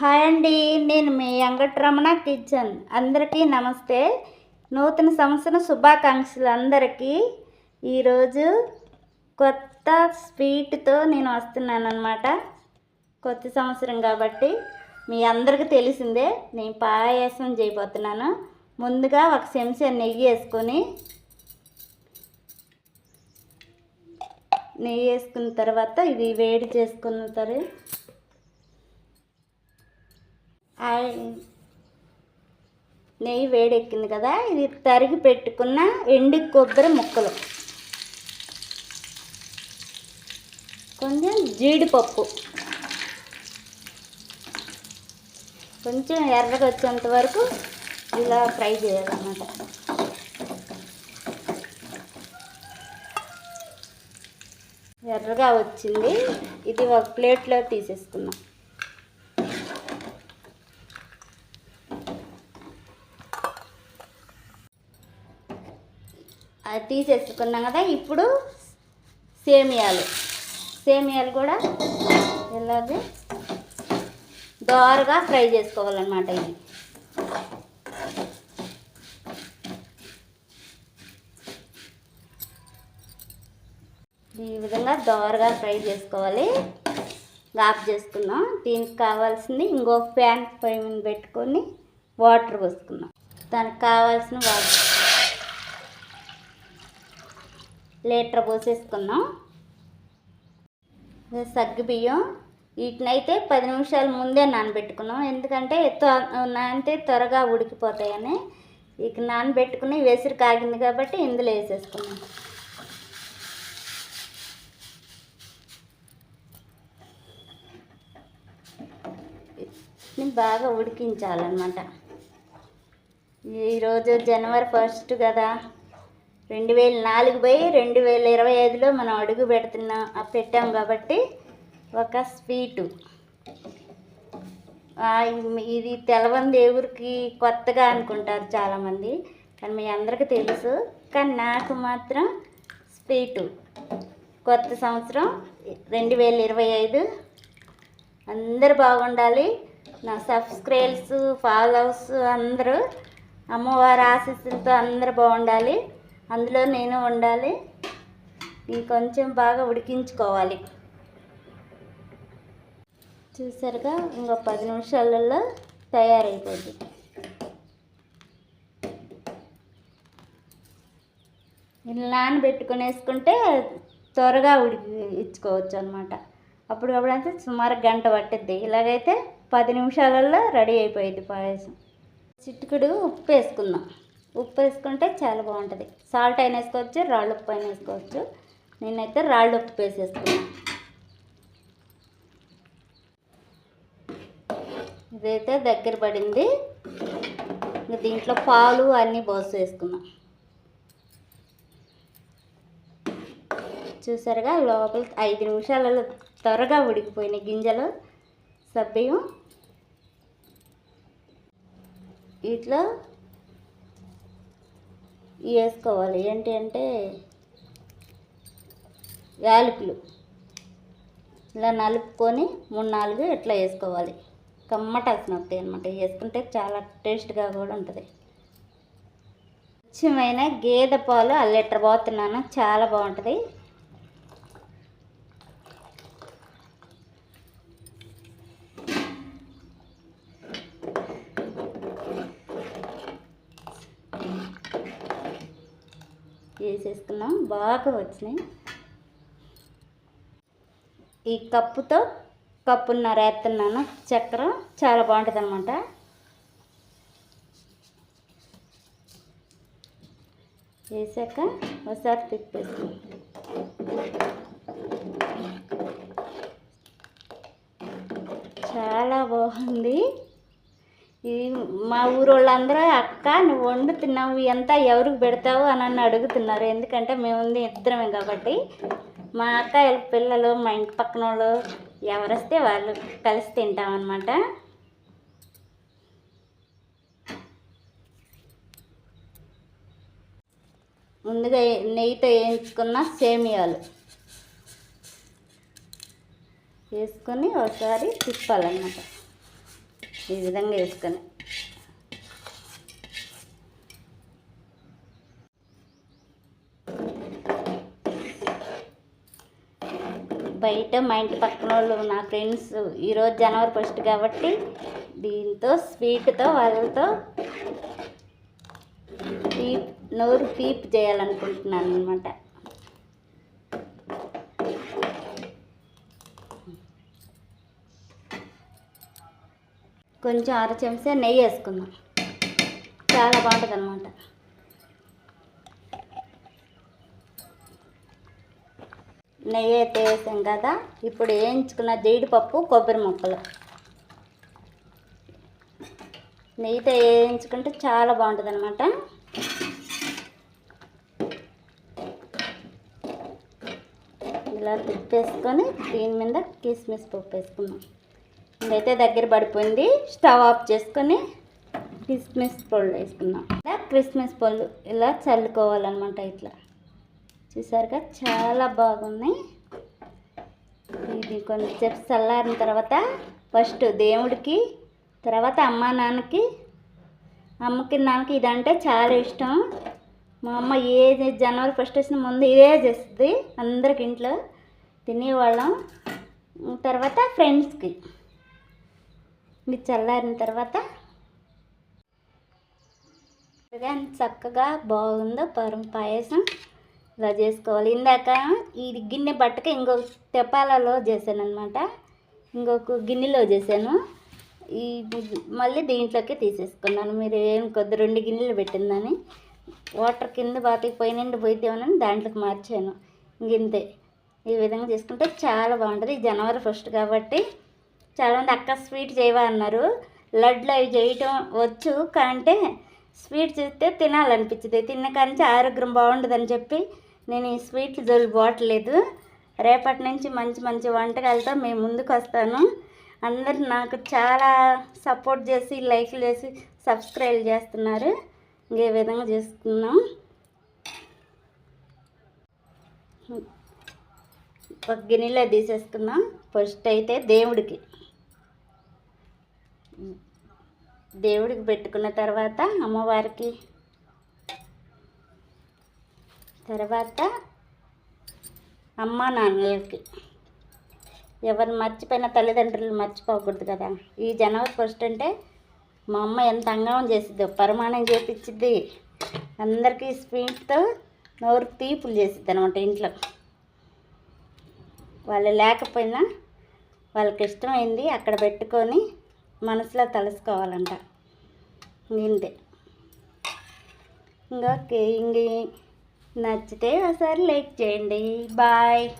Hi అండి నేను మీ Venkataramana kitchen. అందరికీ నమస్తే. నూతన సంవత్సరం శుభాకాంక్షలు అందరికీ. ఈరోజు కొత్త స్వీట్తో నేను వస్తున్నాను అనమాట కొత్త సంవత్సరం కాబట్టి మీ అందరికీ తెలిసిందే నేను పాయసం చేయబోతున్నాను. ముందుగా ఒక చెంచా నెయ్యి వేసుకొని నెయ్యి వేసుకున్న తర్వాత ఇది వేడి చేసుకున్న తర్వాత నెయ్యి వేడెక్కింది కదా ఇది తరిగి పెట్టుకున్న ఎండు కొబ్బరి ముక్కలు. కొంచెం జీడిపప్పు. కొంచెం ఎర్రగా వచ్చేంత వరకు ఇలా ఫ్రై చేయాలన్నమాట. ఎర్రగా వచ్చింది. ఇది ఒక ప్లేట్లో తీసేసుకున్నాం అది తీసేసుకున్నాం కదా ఇప్పుడు సేమియాలు. సేమియాలు కూడా ఇలాగే దోరగా ఫ్రై చేసుకోవాలన్నమాట ఇది ఈ విధంగా దోరగా ఫ్రై చేసుకోవాలి. ఆఫ్ చేసుకున్నాం. దీనికి కావాల్సింది ఇంకో ప్యాన్ పై పెట్టుకొని వాటర్ పోసుకున్నాం. దానికి కావాల్సిన వాటర్ లీటర్ పోసేసుకున్నాం సగ్గుబియ్యం బియ్యం. వీటినైతే పది నిమిషాల ముందే నానబెట్టుకున్నాం ఎందుకంటే నానితే త్వరగా ఉడికిపోతాయని. ఇక నానబెట్టుకుని వెసురు కాగింది కాబట్టి ఇందులో వేసేసుకున్నాం బాగా ఉడికించాలన్నమాట. ఈరోజు జనవరి ఫస్ట్ కదా. రెండు వేల నాలుగు పోయి రెండు వేల ఇరవై ఐదులో మనం అడుగు పెడుతున్నాం పెట్టాం కాబట్టి ఒక స్వీటు. ఇది తెలవంది ఎవరికి కొత్తగా అనుకుంటారు చాలామంది కానీ మీ అందరికీ తెలుసు. కానీ నాకు మాత్రం స్వీటు. కొత్త సంవత్సరం రెండు వేల ఇరవై ఐదు. అందరు బాగుండాలి. నా సబ్స్క్రైబ్స్ ఫాలోవర్స్ అందరూ అమ్మవారి ఆశీస్సులతో అందరూ బాగుండాలి. అందులో నేను వండాలి. ఇంకొంచెం కొంచెం బాగా ఉడికించుకోవాలి. చూసారుగా? ఇంకో పది నిమిషాలలో తయారైపోద్ది ఇలా త్వరగా ఉడికి ఇచ్చుకోవచ్చు అనమాట అప్పుడు అంతా సుమారు గంట పట్టిద్ది. ఇలాగైతే పది నిమిషాలలో రెడీ అయిపోయింది పాయసం. చిట్టుకుడు ఉప్పు వేసుకుందాం. ఉప్పు వేసుకుంటే చాలా బాగుంటుంది. సాల్ట్ అయినా వేసుకోవచ్చు రాళ్ళు ఉప్పు అయినా వేసుకోవచ్చు. నేనైతే రాళ్ళు ఉప్పు వేసేసుకున్నాను ఇదైతే దగ్గర పడింది. ఇంక దీంట్లో పాలు అన్నీ పోసి వేసుకున్నాం. చూసారుగా లోపల ఐదు నిమిషాలలో త్వరగా ఉడికిపోయినాయి గింజలు సబ్బియం వీటిలో వేసుకోవాలి. ఏంటి అంటే యాలకులు. ఇలా నలుపుకొని మూడు నాలుగు ఇట్లా వేసుకోవాలి. కమ్మటాల్సిన వస్తాయి అనమాట వేసుకుంటే చాలా టేస్ట్గా కూడా ఉంటుంది. స్వచ్ఛమైన గేదె పాలు ఆ లీటర్ పోతున్నాను చాలా బాగుంటుంది. వేసేసుకున్నాం బాగా వచ్చినాయి. ఈ కప్పుతో కప్పున్నర వేస్తున్నాను. చక్కెర చాలా బాగుంటుంది అనమాట వేసాక ఒకసారి తిప్పేసుకున్నాం చాలా బాగుంది. ఈ మా ఊరు వాళ్ళందరూ అక్క నువ్వు వండుతున్నావు ఎంత ఎవరికి పెడతావు? అని నన్ను అడుగుతున్నారు. ఎందుకంటే మేము ఉంది ఇద్దరమే కాబట్టి. మా అక్క పిల్లలు మా ఇంటి పక్కన వాళ్ళు ఎవరొస్తే వాళ్ళు కలిసి తింటామన్నమాట. ముందుగా నెయ్యితో వేయించుకున్న సేమియాలు వేసుకొని ఒకసారి తిప్పాలన్నమాట. ఈ విధంగా వేసుకొని. బయట మా ఇంటి పక్కన వాళ్ళు నా ఫ్రెండ్స్ ఈరోజు జనవరి ఫస్ట్ కాబట్టి దీంతో స్వీట్తో వాళ్ళతో పీప్ నోరు పీప్ చేయాలనుకుంటున్నాను అనమాట కొంచెం అర చెంచా నెయ్యి వేసుకుందాం. చాలా బాగుంటుంది అనమాట నెయ్యి అయితే వేసాం కదా ఇప్పుడు వేయించుకున్న జీడిపప్పు కొబ్బరి ముక్కలు. నెయ్యితో వేయించుకుంటే చాలా బాగుంటుంది అనమాట ఇలా తిప్పేసుకొని దీని మీద కిస్మిస్ పప్పు వేసుకున్నాం ఇదైతే దగ్గర పడిపోయింది. స్టవ్ ఆఫ్ చేసుకొని క్రిస్మస్ పళ్ళు వేసుకున్నాం ఇలా క్రిస్మస్ పళ్ళు ఇలా చల్లుకోవాలన్నమాట ఇట్లా. చూసారుగా చాలా బాగున్నాయి. ఇది కొంచెం చల్లారిన తర్వాత ఫస్ట్ దేవుడికి తర్వాత అమ్మ నాన్నకి అమ్మకి నాన్నకి ఇదంటే చాలా ఇష్టం. మా అమ్మ ఏ జనవరి ఫస్ట్ వచ్చిన ముందు ఇదే చేస్తుంది. అందరికి ఇంట్లో తినేవాళ్ళం. తర్వాత ఫ్రెండ్స్కి మీరు చల్లారిన తర్వాత చక్కగా బాగుందో పరం పాయసం ఇలా చేసుకోవాలి. ఇందాక ఇది గిన్నె పట్టక ఇంకొక తెప్పాలలో చేశాను అనమాట ఇంకొక గిన్నెలో చేశాను. ఈ మళ్ళీ దీంట్లోకి తీసేసుకున్నాను. మీరు ఏం కొద్ది రెండు గిన్నెలు పెట్టిందని వాటర్ కింద బాతికి పోయినండి పోయితేమని దాంట్లోకి మార్చాను. ఇంతే. ఈ విధంగా చేసుకుంటే చాలా బాగుంటుంది. ఈ జనవరి ఫస్ట్ కాబట్టి చాలామంది అక్క స్వీట్ చేయవా అన్నారు. లడ్లు అవి చేయటం వచ్చు కంటే స్వీట్ చేస్తే తినాలనిపించింది తిన్న కానీ ఆరోగ్యం బాగుండదని చెప్పి నేను ఈ స్వీట్లు జోలి పోవట్లేదు రేపటి నుంచి మంచి మంచి వంటకాలతో మేము ముందుకు వస్తాను. అందరు నాకు చాలా సపోర్ట్ చేసి లైక్లు చేసి సబ్స్క్రైబ్ చేస్తున్నారు. ఇంకే విధంగా చేసుకున్నాం ఒక గిన్నెలో తీసేసుకున్నాం ఫస్ట్ అయితే దేవుడికి. దేవుడికి పెట్టుకున్న తర్వాత అమ్మవారికి. తర్వాత అమ్మ నాన్నలకి. ఎవరు మర్చిపోయిన తల్లిదండ్రులు మర్చిపోకూడదు కదా. ఈ జనవరి ఫస్ట్ అంటే మా అమ్మ ఎంత అంగం చేసిద్దో పరమాణం చేపించిద్ది అందరికీ స్వీట్తో నోరు తీపులు చేసిద్ది అనమాట ఇంట్లో. వాళ్ళు లేకపోయినా వాళ్ళకి ఇష్టమైంది అక్కడ పెట్టుకొని మనసులో తలుసుకోవాలంట. ఇంతే. ఇంకా ఇంక నచ్చితే ఒకసారి లైక్ చేయండి. బాయ్.